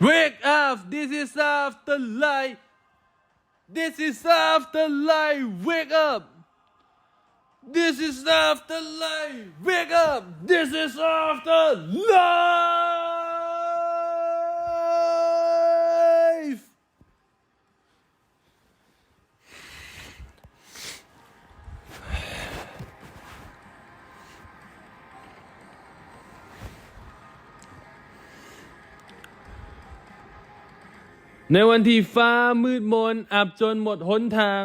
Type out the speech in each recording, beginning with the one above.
Wake up! This is after life. This is after life. Wake up! This is after life. Wake up! This is after ในวันที่ฟ้ามืดมนอับจนหมดหนทาง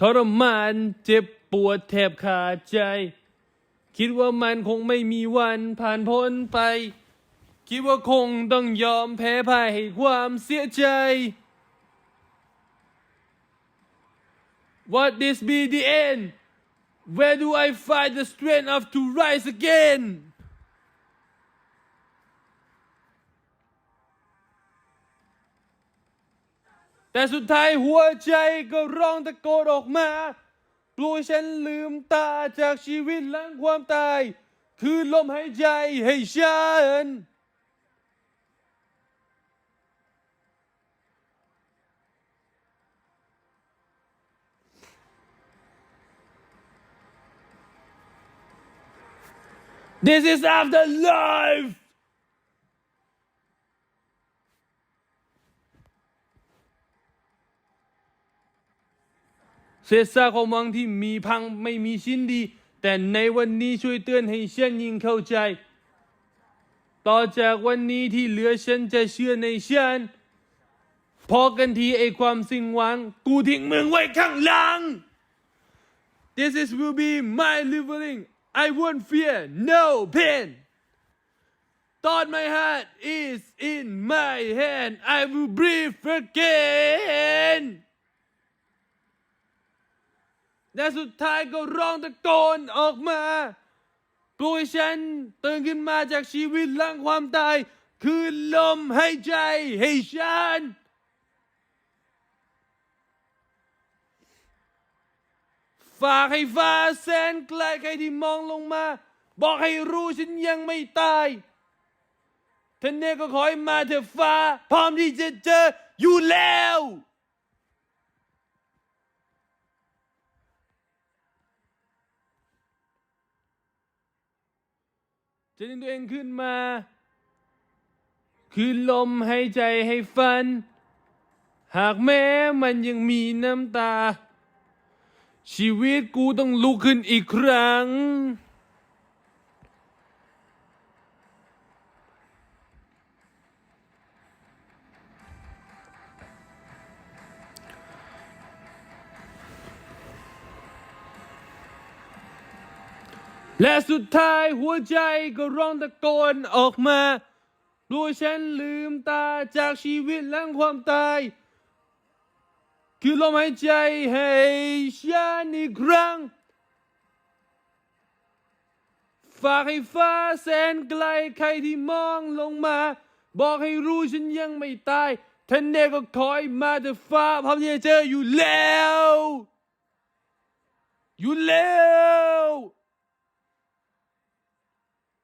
ทรมานเจ็บปวดแทบขาดใจ คิดว่ามันคงไม่มีวันผ่านพ้นไป คิดว่าคงต้องยอมแพ้พ่ายให้ความเสียใจ What this be the end Where do I find the strength of to rise again แต่สุดท้ายหัวใจก็ร้องตะโกนออกมากลัวฉันลืมตาจากชีวิตหลังความตาย คือลมหายใจให้ฉัน This is afterlife ศษซากของวังที่มีพังไม่มีชิ้นดี แต่ในวันนี้ช่วยเตือนให้ฉันยิ่งเข้าใจ ต่อจากวันนี้ที่เหลือฉันจะเชื่อในฉันพอกันทีไอความสิ้นหวัง กูทิ้งมึงไว้ข้างหลัง This is will be my living I won't fear no pain Thought my heart is in my hand I will breathe again และสุดท้ายก็ร้องตะโกนออกมากลัวให้ฉันตื่นขึ้นมาจากชีวิตหลังความตาย คือลมหายใจให้ฉัน ฝากให้ฟ้าแสนไกลใครที่มองลงมา บอกให้รู้ฉันยังไม่ตายท่านเนก็ขอให้มาเถอะฟ้า พร้อมที่จะเจออยู่แล้ว จะดึงตัวเองขึ้นมา คือลมหายใจให้ฟัน หากแม้มันยังมีน้ำตา ชีวิตกูต้องลุกขึ้นอีกครั้ง และสุดท้ายหัวใจก็ร้องตะโกนออกมาด้วยฉันลืมตาจากชีวิตหลังความตาย คือลมหายใจให้ฉันอีกครั้ง ฝากให้ฟ้าแสนไกลใครที่มองลงมา บอกให้รู้ฉันยังไม่ตายท่านเนก็คอยมาแต่ฟ้าพร้อมที่จะเจออยู่แล้ว อยู่แล้ว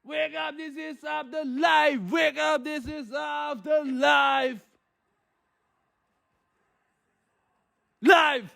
Wake up, this is after life. Wake up, this is after life. Life.